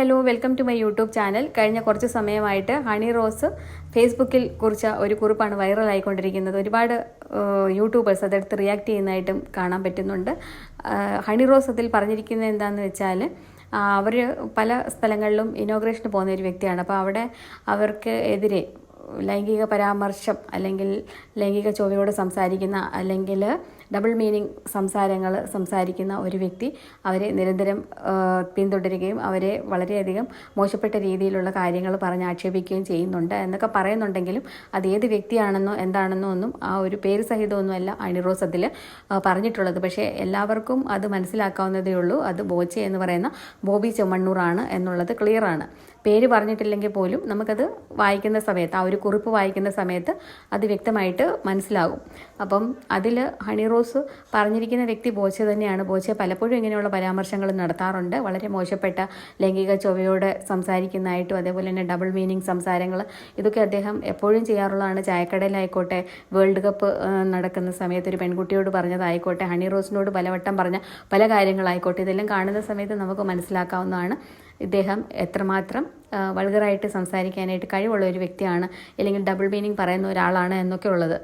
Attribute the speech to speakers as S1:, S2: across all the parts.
S1: Hello welcome to my YouTube channel. കഴിഞ്ഞ കുറച്ച് സമയമായിട്ട് ഹണി റോസ് ഫേസ്ബുക്കിൽ കുറിച്ച ഒരു കുറിപ്പാണ് വൈറലായിക്കൊണ്ടിരിക്കുന്നത്. ഒരുപാട് യൂട്യൂബേഴ്സ് അതെടുത്ത് റിയാക്ട് ചെയ്യുന്നതായിട്ടും കാണാൻ പറ്റുന്നുണ്ട്. ഹണി റോസ് അതിൽ പറഞ്ഞിരിക്കുന്നത് എന്താണെന്ന് വെച്ചാൽ അവർ പല സ്ഥലങ്ങളിലും ഇനോഗ്രേഷന് പോകുന്ന ഒരു വ്യക്തിയാണ്. അപ്പോൾ അവിടെ അവർക്ക് എതിരെ ലൈംഗിക പരാമർശം അല്ലെങ്കിൽ ലൈംഗിക ചൊവ്വയോട് സംസാരിക്കുന്ന അല്ലെങ്കിൽ ഡബിൾ മീനിങ് സംസാരങ്ങൾ സംസാരിക്കുന്ന ഒരു വ്യക്തി അവരെ നിരന്തരം പിന്തുടരുകയും അവരെ വളരെയധികം മോശപ്പെട്ട രീതിയിലുള്ള കാര്യങ്ങൾ പറഞ്ഞ് ആക്ഷേപിക്കുകയും ചെയ്യുന്നുണ്ട് എന്നൊക്കെ പറയുന്നുണ്ടെങ്കിലും അത് ഏത് വ്യക്തിയാണെന്നോ എന്താണെന്നോ ഒന്നും ആ ഒരു പേര് സഹിതമൊന്നുമല്ല അണിറോസ് അതിൽ പറഞ്ഞിട്ടുള്ളത്. പക്ഷേ എല്ലാവർക്കും അത് മനസ്സിലാക്കാവുന്നതേ ഉള്ളൂ. അത് ബോച്ചെ എന്ന് പറയുന്ന ബോബി ചെമ്മണ്ണൂറാണ് എന്നുള്ളത് ക്ലിയറാണ് പേര് പറഞ്ഞിട്ടില്ലെങ്കിൽ പോലും നമുക്കത് വായിക്കുന്ന സമയത്ത് ആ ഒരു കുറിപ്പ് വായിക്കുന്ന സമയത്ത് അത് വ്യക്തമായിട്ട് മനസ്സിലാകും. അപ്പം അതിൽ ഹണി റോസ് പറഞ്ഞിരിക്കുന്ന വ്യക്തി ബോച്ചെ തന്നെയാണ്. ബോച്ചെ പലപ്പോഴും ഇങ്ങനെയുള്ള പരാമർശങ്ങൾ നടത്താറുണ്ട്. വളരെ മോശപ്പെട്ട ലൈംഗിക ചൊവ്വയോട് സംസാരിക്കുന്നതായിട്ടും അതേപോലെ തന്നെ ഡബിൾ മീനിങ് സംസാരങ്ങൾ ഇതൊക്കെ അദ്ദേഹം എപ്പോഴും ചെയ്യാറുള്ളതാണ്. ചായക്കടയിലായിക്കോട്ടെ വേൾഡ് കപ്പ് നടക്കുന്ന സമയത്ത് ഒരു പെൺകുട്ടിയോട് പറഞ്ഞതായിക്കോട്ടെ ഹണി റോസിനോട് പലവട്ടം പറഞ്ഞ പല കാര്യങ്ങളായിക്കോട്ടെ ഇതെല്ലാം കാണുന്ന സമയത്ത് നമുക്ക് മനസ്സിലാക്കാവുന്നതാണ്. ഇദ്ദേഹം എത്രമാത്രം വൾഗറായിട്ട് സംസാരിക്കാനായിട്ട് കഴിവുള്ള ഒരു വ്യക്തിയാണ് അല്ലെങ്കിൽ ഡബിൾ മീനിങ് പറയുന്ന ഒരാളാണ് എന്നൊക്കെ ഉള്ളത്.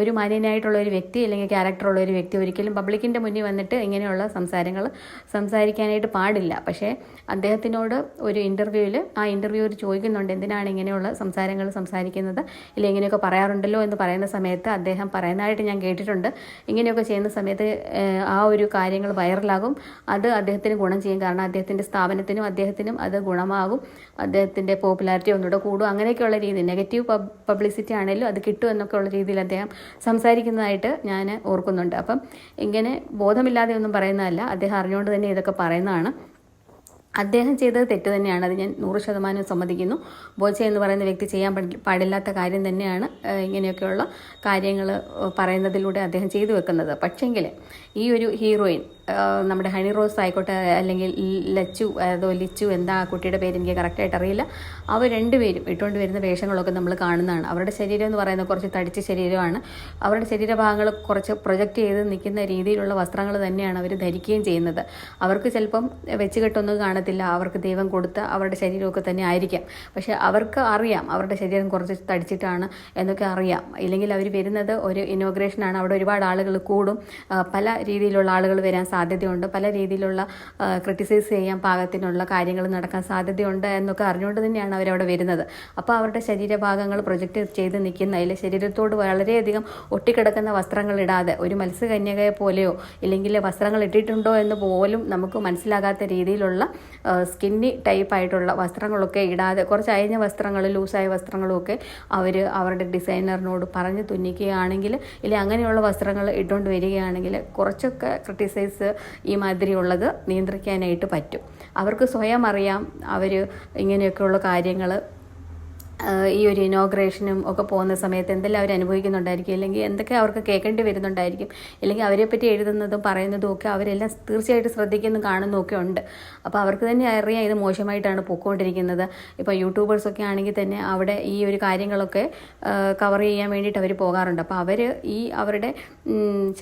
S1: ഒരു മാന്യനായിട്ടുള്ള ഒരു വ്യക്തി അല്ലെങ്കിൽ ക്യാരക്ടറുള്ള ഒരു വ്യക്തി ഒരിക്കലും പബ്ലിക്കിന്റെ മുന്നിൽ വന്നിട്ട് ഇങ്ങനെയുള്ള സംസാരങ്ങൾ സംസാരിക്കാനായിട്ട് പാടില്ല. പക്ഷേ അദ്ദേഹത്തിനോട് ഒരു ഇന്റർവ്യൂവിൽ ആ ഇന്റർവ്യൂവിൽ ചോദിക്കുന്നുണ്ട് എന്തിനാണ് ഇങ്ങനെയുള്ള സംസാരങ്ങൾ സംസാരിക്കുന്നത് ഇല്ലെങ്കിൽ ഇങ്ങനെയൊക്കെ പറയാറുണ്ടല്ലോ എന്ന് പറയുന്ന സമയത്ത് അദ്ദേഹം പറയുന്നതായിട്ട് ഞാൻ കേട്ടിട്ടുണ്ട്. ഇങ്ങനെയൊക്കെ ചെയ്യുന്ന സമയത്ത് ആ ഒരു കാര്യങ്ങൾ വൈറലാകും അത് അദ്ദേഹത്തിന് ഗുണം ചെയ്യും. കാരണം അദ്ദേഹത്തിന്റെ സ്ഥാപനത്തിനും അദ്ദേഹത്തിനും അത് ഗുണമാകും. അദ്ദേഹത്തിന്റെ പോപ്പുലാരിറ്റി ഒന്നുകൂടെ കൂടും. അങ്ങനെയൊക്കെയുള്ള രീതി നെഗറ്റീവ് പബ്ലിസിറ്റി ആണെങ്കിലും അത് കിട്ടും എന്നൊക്കെയുള്ള രീതിയിൽ അദ്ദേഹം സംസാരിക്കുന്നതായിട്ട് ഞാൻ ഓർക്കുന്നുണ്ട്. അപ്പം ഇങ്ങനെ ബോധമില്ലാതെ ഒന്നും പറയുന്നതല്ല അദ്ദേഹം അറിഞ്ഞുകൊണ്ട് തന്നെ ഇതൊക്കെ പറയുന്നതാണ്. അദ്ദേഹം ചെയ്തത് തെറ്റ് തന്നെയാണ്. അത് ഞാൻ നൂറ് ശതമാനം സമ്മതിക്കുന്നു. ബോച്ച എന്ന് പറയുന്ന വ്യക്തി ചെയ്യാൻ പാടില്ലാത്ത കാര്യം തന്നെയാണ് ഇങ്ങനെയൊക്കെയുള്ള കാര്യങ്ങൾ പറയുന്നതിലൂടെ അദ്ദേഹം ചെയ്തു വെക്കുന്നത്. പക്ഷെങ്കിൽ ഈ ഒരു ഹീറോയിൻ നമ്മുടെ ഹണി റോസ് ആയിക്കോട്ടെ അല്ലെങ്കിൽ ലച്ചു അതോ ലിച്ചു എന്താ ആ കുട്ടിയുടെ പേര് എനിക്ക് കറക്റ്റായിട്ട് അറിയില്ല. അവർ രണ്ടുപേരും ഇട്ടുകൊണ്ട് വരുന്ന വേഷങ്ങളൊക്കെ നമ്മൾ കാണുന്നതാണ്. അവരുടെ ശരീരം എന്ന് പറയുന്നത് കുറച്ച് തടിച്ച ശരീരമാണ്. അവരുടെ ശരീരഭാഗങ്ങൾ കുറച്ച് പ്രൊജക്റ്റ് ചെയ്ത് നിൽക്കുന്ന രീതിയിലുള്ള വസ്ത്രങ്ങൾ തന്നെയാണ് അവർ ധരിക്കുകയും ചെയ്യുന്നത്. അവർക്ക് ചിലപ്പം വെച്ച് കെട്ടൊന്നും കാണത്തില്ല. അവർക്ക് ദൈവം കൊടുത്ത അവരുടെ ശരീരമൊക്കെ തന്നെ ആയിരിക്കാം. പക്ഷേ അവർക്ക് അറിയാം അവരുടെ ശരീരം കുറച്ച് തടിച്ചിട്ടാണ് എന്നൊക്കെ അറിയാം. ഇല്ലെങ്കിൽ അവർ വരുന്നത് ഒരു ഇനോഗ്രേഷനാണ് അവിടെ ഒരുപാട് ആളുകൾ കൂടും. പല രീതിയിലുള്ള ആളുകൾ വരാൻ സാധ്യതയുണ്ട്. പല രീതിയിലുള്ള ക്രിട്ടിസൈസ് ചെയ്യാൻ പാകത്തിനുള്ള കാര്യങ്ങൾ നടക്കാൻ സാധ്യതയുണ്ട് എന്നൊക്കെ അറിഞ്ഞുകൊണ്ട് തന്നെയാണ് അവരവിടെ വരുന്നത്. അപ്പോൾ അവരുടെ ശരീരഭാഗങ്ങൾ പ്രൊജക്റ്റ് ചെയ്ത് നിൽക്കുന്ന അതിൽ ശരീരത്തോട് വളരെയധികം ഒട്ടിക്കിടക്കുന്ന വസ്ത്രങ്ങൾ ഇടാതെ ഒരു മത്സ്യകന്യകയെ പോലെയോ ഇല്ലെങ്കിൽ വസ്ത്രങ്ങൾ ഇട്ടിട്ടുണ്ടോ എന്ന് പോലും നമുക്ക് മനസ്സിലാകാത്ത രീതിയിലുള്ള സ്കിന്നി ടൈപ്പായിട്ടുള്ള വസ്ത്രങ്ങളൊക്കെ ഇടാതെ കുറച്ച് അയഞ്ഞ വസ്ത്രങ്ങൾ ലൂസായ വസ്ത്രങ്ങളുമൊക്കെ അവർ അവരുടെ ഡിസൈനറിനോട് പറഞ്ഞ് തുന്നിക്കുകയാണെങ്കിൽ ഇല്ലെങ്കിൽ അങ്ങനെയുള്ള വസ്ത്രങ്ങൾ ഇട്ടുകൊണ്ട് വരികയാണെങ്കിൽ കുറച്ചൊക്കെ ക്രിട്ടിസൈസ് ഈ മാതിരിയുള്ളത് നിയന്ത്രിക്കാനായിട്ട് പറ്റും. അവർക്ക് സ്വയം അറിയാം അവർ ഇങ്ങനെയൊക്കെയുള്ള കാര്യങ്ങൾ ഈ ഒരു ഇനോഗ്രേഷനും ഒക്കെ പോകുന്ന സമയത്ത് എന്തെല്ലാം അവർ അനുഭവിക്കുന്നുണ്ടായിരിക്കും? അല്ലെങ്കിൽ എന്തൊക്കെ അവർക്ക് കേൾക്കേണ്ടി വരുന്നുണ്ടായിരിക്കും? അല്ലെങ്കിൽ അവരെ പറ്റി എഴുതുന്നതും പറയുന്നതും ഒക്കെ അവരെല്ലാം തീർച്ചയായിട്ടും ശ്രദ്ധിക്കുന്നു കാണുന്നതും ഒക്കെ ഉണ്ട്. അപ്പോൾ അവർക്ക് തന്നെ അറിയാം ഇത് മോശമായിട്ടാണ് പോയിക്കൊണ്ടിരിക്കുന്നത്. ഇപ്പോൾ യൂട്യൂബേഴ്സൊക്കെ ആണെങ്കിൽ തന്നെ അവിടെ ഈ ഒരു കാര്യങ്ങളൊക്കെ കവർ ചെയ്യാൻ വേണ്ടിയിട്ട് അവർ പോകാറുണ്ട്. അപ്പോൾ അവർ ഈ അവരുടെ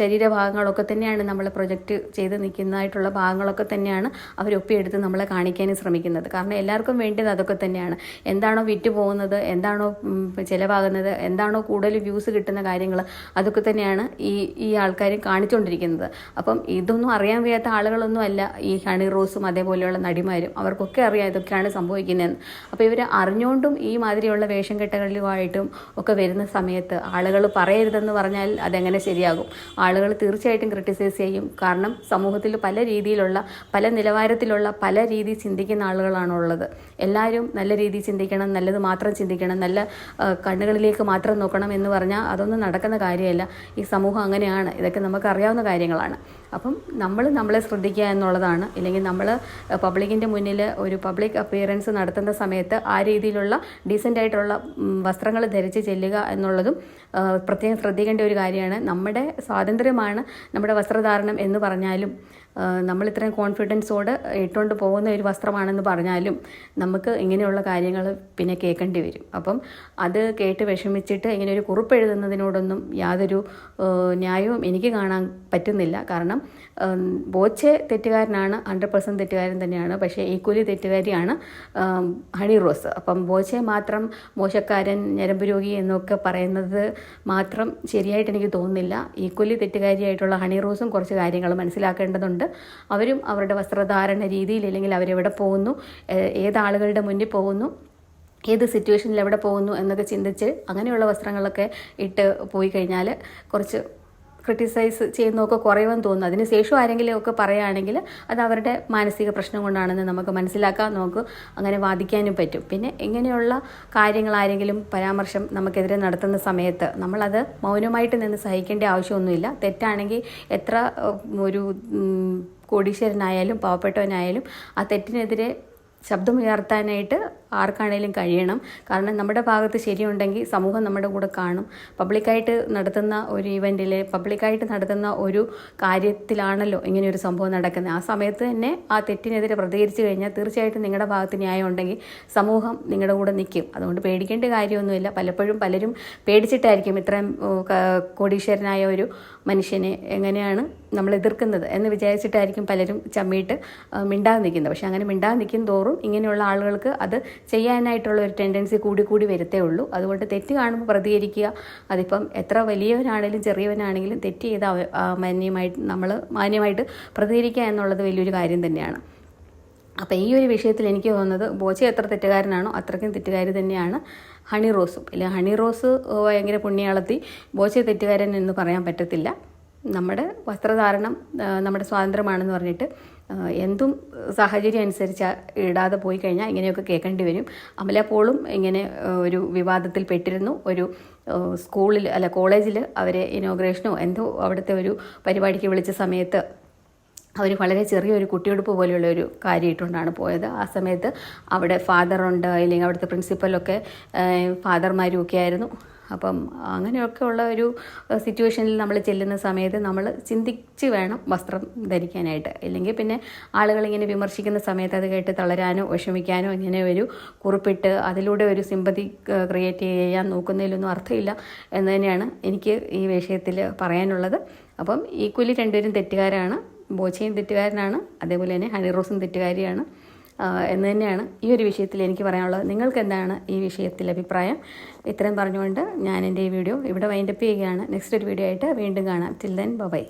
S1: ശരീരഭാഗങ്ങളൊക്കെ തന്നെയാണ് നമ്മൾ പ്രൊജക്റ്റ് ചെയ്ത് നിൽക്കുന്നതായിട്ടുള്ള ഭാഗങ്ങളൊക്കെ തന്നെയാണ് അവർ ഒപ്പിയെടുത്ത് നമ്മളെ കാണിക്കാനും ശ്രമിക്കുന്നത്. കാരണം എല്ലാവർക്കും വേണ്ടത് അതൊക്കെ തന്നെയാണ്. എന്താണോ വിറ്റ് പോകുന്നത് എന്താണോ ഉം, ചിലവാകുന്നത് എന്താണോ കൂടുതൽ വ്യൂസ് കിട്ടുന്ന കാര്യങ്ങൾ അതൊക്കെ തന്നെയാണ് ഈ ഈ ആൾക്കാർ കാണിച്ചുകൊണ്ടിരിക്കുന്നത് അപ്പം ഇതൊന്നും അറിയാൻ വയ്യാത്ത ആളുകളൊന്നും അല്ല ഈ ഹണി റോസും അതേപോലെയുള്ള നടിമാരും. അവർക്കൊക്കെ അറിയാം ഇതൊക്കെയാണ് സംഭവിക്കുന്നതെന്ന്. അപ്പോൾ ഇവർ അറിഞ്ഞുകൊണ്ടും ഈ മാതിരിയുള്ള വേഷം കെട്ടുകളിലുമായിട്ടും ഒക്കെ വരുന്ന സമയത്ത് ആളുകൾ പറയരുതെന്ന് പറഞ്ഞാൽ അതെങ്ങനെ ശരിയാകും? ആളുകൾ തീർച്ചയായിട്ടും ക്രിട്ടിസൈസ് ചെയ്യും. കാരണം സമൂഹത്തിൽ പല രീതിയിലുള്ള പല നിലവാരത്തിലുള്ള പല രീതി ചിന്തിക്കുന്ന ആളുകളാണുള്ളത് എല്ലാവരും നല്ല രീതിയിൽ ചിന്തിക്കണം നല്ലത് മാത്രം ചിന്തിക്കണം. നല്ല കണ്ണുകളിലേക്ക് മാത്രം നോക്കണം എന്ന് പറഞ്ഞാൽ അതൊന്നും നടക്കുന്ന കാര്യമല്ല. ഈ സമൂഹം അങ്ങനെയാണ്. ഇതൊക്കെ നമുക്ക് അറിയാവുന്ന കാര്യങ്ങളാണ്. അപ്പം നമ്മൾ നമ്മളെ ശ്രദ്ധിക്കുക എന്നുള്ളതാണ്. ഇല്ലെങ്കിൽ നമ്മൾ പബ്ലിക്കിന്റെ മുന്നിൽ ഒരു പബ്ലിക് അപ്പിയറൻസ് നടത്തുന്ന സമയത്ത് ആ രീതിയിലുള്ള ഡീസന്റ് ആയിട്ടുള്ള വസ്ത്രങ്ങൾ ധരിച്ച് ചെല്ലുക എന്നുള്ളതും പ്രത്യേകം ശ്രദ്ധിക്കേണ്ട ഒരു കാര്യമാണ്. നമ്മുടെ സ്വാതന്ത്ര്യമാണ് നമ്മുടെ വസ്ത്രധാരണം എന്ന് പറഞ്ഞാലും നമ്മൾ ഇത്രയും കോൺഫിഡൻസോട് ഇട്ടുകൊണ്ട് പോകുന്ന ഒരു വസ്ത്രമാണെന്ന് പറഞ്ഞാലും നമുക്ക് ഇങ്ങനെയുള്ള കാര്യങ്ങൾ പിന്നെ കേൾക്കേണ്ടി വരും. അപ്പം അത് കേട്ട് വിഷമിച്ചിട്ട് ഇങ്ങനെ ഒരു കുറിപ്പ് എഴുതുന്നതിനോടൊന്നും യാതൊരു ന്യായവും എനിക്ക് കാണാൻ പറ്റുന്നില്ല. കാരണം ബോച്ചെ തെറ്റുകാരനാണ് ഹൺഡ്രഡ് പെർസെന്റ് തെറ്റുകാരൻ തന്നെയാണ്. പക്ഷേ ഈക്വലി തെറ്റുകാരിയാണ് ഹണി റോസ്. അപ്പം ബോച്ചെ മാത്രം മോശക്കാരൻ ഞരമ്പ് രോഗി എന്നൊക്കെ പറയുന്നത് മാത്രം ശരിയായിട്ട് എനിക്ക് തോന്നുന്നില്ല. ഈക്വലി തെറ്റുകാരിയായിട്ടുള്ള ഹണി റോസും കുറച്ച് കാര്യങ്ങൾ മനസ്സിലാക്കേണ്ടതുണ്ട്. അവരും അവരുടെ വസ്ത്രധാരണ രീതിയിൽ അല്ലെങ്കിൽ അവരെവിടെ പോകുന്നു ഏതാളുകളുടെ മുന്നിൽ പോകുന്നു ഏത് സിറ്റുവേഷനിൽ എവിടെ പോകുന്നു എന്നൊക്കെ ചിന്തിച്ച് അങ്ങനെയുള്ള വസ്ത്രങ്ങളൊക്കെ ഇട്ട് പോയി കഴിഞ്ഞാൽ കുറച്ച് ക്രിട്ടിസൈസ് ചെയ്യുന്നതൊക്കെ കുറയുമെന്ന് തോന്നുന്നു. അതിന് ശേഷം ആരെങ്കിലും ഒക്കെ പറയുകയാണെങ്കിൽ അത് അവരുടെ മാനസിക പ്രശ്നം കൊണ്ടാണെന്ന് നമുക്ക് മനസ്സിലാക്കാൻ നമുക്ക് അങ്ങനെ വാദിക്കാനും പറ്റും. പിന്നെ ഇങ്ങനെയുള്ള കാര്യങ്ങൾ ആരെങ്കിലും പരാമർശം നമുക്കെതിരെ നടത്തുന്ന സമയത്ത് നമ്മളത് മൗനമായിട്ട് നിന്ന് സഹിക്കേണ്ട ആവശ്യമൊന്നുമില്ല. തെറ്റാണെങ്കിൽ എത്ര ഒരു കോടീശ്വരനായാലും പാവപ്പെട്ടവനായാലും ആ തെറ്റിനെതിരെ ശബ്ദമുയർത്താനായിട്ട് ആർക്കാണേലും കഴിയണം. കാരണം നമ്മുടെ ഭാഗത്ത് ശരിയുണ്ടെങ്കിൽ സമൂഹം നമ്മുടെ കൂടെ കാണും. പബ്ലിക്കായിട്ട് നടത്തുന്ന ഒരു ഇവന്റിൽ പബ്ലിക്കായിട്ട് നടത്തുന്ന ഒരു കാര്യത്തിലാണല്ലോ ഇങ്ങനെ ഒരു സംഭവം നടക്കുന്നത്. ആ സമയത്ത് തന്നെ ആ തെറ്റിനെതിരെ പ്രതികരിച്ചു കഴിഞ്ഞാൽ തീർച്ചയായിട്ടും നിങ്ങളുടെ ഭാഗത്ത് ന്യായം ഉണ്ടെങ്കിൽ സമൂഹം നിങ്ങളുടെ കൂടെ നിൽക്കും. അതുകൊണ്ട് പേടിക്കേണ്ട കാര്യമൊന്നുമില്ല. പലപ്പോഴും പലരും പേടിച്ചിട്ടായിരിക്കും ഇത്രയും കോടീശ്വരനായ ഒരു മനുഷ്യനെ എങ്ങനെയാണ് നമ്മൾ എതിർക്കുന്നത് എന്ന് വിചാരിച്ചിട്ടായിരിക്കും പലരും ചമ്മിയിട്ട് മിണ്ടാതെ നിൽക്കുന്നത്. പക്ഷെ അങ്ങനെ മിണ്ടാതെ നിൽക്കും തോറും ഇങ്ങനെയുള്ള ആളുകൾക്ക് അത് ചെയ്യാനായിട്ടുള്ള ഒരു ടെൻഡൻസി കൂടി കൂടി വരത്തേ ഉള്ളൂ. അതുകൊണ്ട് തെറ്റ് കാണുമ്പോൾ പ്രതികരിക്കുക. അതിപ്പം എത്ര വലിയവനാണെങ്കിലും ചെറിയവനാണെങ്കിലും തെറ്റ് ചെയ്ത മാന്യമായിട്ട് നമ്മൾ മാന്യമായിട്ട് പ്രതികരിക്കുക എന്നുള്ളത് വലിയൊരു കാര്യം തന്നെയാണ്. അപ്പോൾ ഈ ഒരു വിഷയത്തിൽ എനിക്ക് തോന്നുന്നത് ബോച്ചെ എത്ര തെറ്റുകാരനാണോ അത്രയ്ക്കും തെറ്റുകാരി തന്നെയാണ് ഹണി റോസും. ഇല്ല ഹണി റോസ് ഭയങ്കര പുണ്യാളത്തി. ബോച്ചെ തെറ്റുകാരൻ എന്ന് പറയാൻ പറ്റത്തില്ല. നമ്മുടെ വസ്ത്രധാരണം നമ്മുടെ സ്വാതന്ത്ര്യമാണെന്ന് പറഞ്ഞിട്ട് എന്തും സാഹചര്യം അനുസരിച്ച് ഇടാതെ പോയി കഴിഞ്ഞാൽ ഇങ്ങനെയൊക്കെ കേൾക്കേണ്ടി വരും. അമല പോളും ഇങ്ങനെ ഒരു വിവാദത്തിൽ പെട്ടിരുന്നു. ഒരു സ്കൂളിൽ അല്ല കോളേജിൽ അവരെ ഇനോഗ്രേഷനോ എന്തോ അവിടുത്തെ ഒരു പരിപാടിക്ക് വിളിച്ച സമയത്ത് അവർ വളരെ ചെറിയൊരു കുട്ടിയുടുപ്പ് പോലെയുള്ള ഒരു കാര്യം പോയത്. ആ സമയത്ത് അവിടെ ഫാദറുണ്ട് അല്ലെങ്കിൽ അവിടുത്തെ പ്രിൻസിപ്പലൊക്കെ ഫാദർമാരും ഒക്കെ ആയിരുന്നു. അപ്പം അങ്ങനെയൊക്കെ ഉള്ള ഒരു സിറ്റുവേഷനിൽ നമ്മൾ ചെല്ലുന്ന സമയത്ത് നമ്മൾ ചിന്തിച്ച് വേണം വസ്ത്രം ധരിക്കാനായിട്ട്. ഇല്ലെങ്കിൽ പിന്നെ ആളുകൾ ഇങ്ങനെ വിമർശിക്കുന്ന സമയത്ത് അത് കേട്ട് തളരാനോ വിഷമിക്കാനോ ഇങ്ങനെ ഒരു കുറിപ്പിട്ട് അതിലൂടെ ഒരു സിമ്പതി ക്രിയേറ്റ് ചെയ്യാൻ നോക്കുന്നതിലൊന്നും അർത്ഥമില്ല എന്ന് തന്നെയാണ് എനിക്ക് ഈ വിഷയത്തിൽ പറയാനുള്ളത്. അപ്പം ഈക്വലി രണ്ടുപേരും തെറ്റുകാരാണ്. ബോച്ചയും തെറ്റുകാരനാണ്. അതേപോലെ തന്നെ ഹണിറോസും തെറ്റുകാരിയാണ്. എന്ന് തന്നെയാണ് ഈ ഒരു വിഷയത്തിൽ എനിക്ക് പറയാനുള്ളത്. നിങ്ങൾക്ക് എന്താണ് ഈ വിഷയത്തിൽ അഭിപ്രായം? ഇത്രയും പറഞ്ഞുകൊണ്ട് ഞാൻ എന്റെ ഈ വീഡിയോ ഇവിടെ വൈൻഡപ്പ് ചെയ്യുകയാണ്. നെക്സ്റ്റ് ഒരു വീഡിയോ ആയിട്ട് വീണ്ടും കാണാം. Till then bye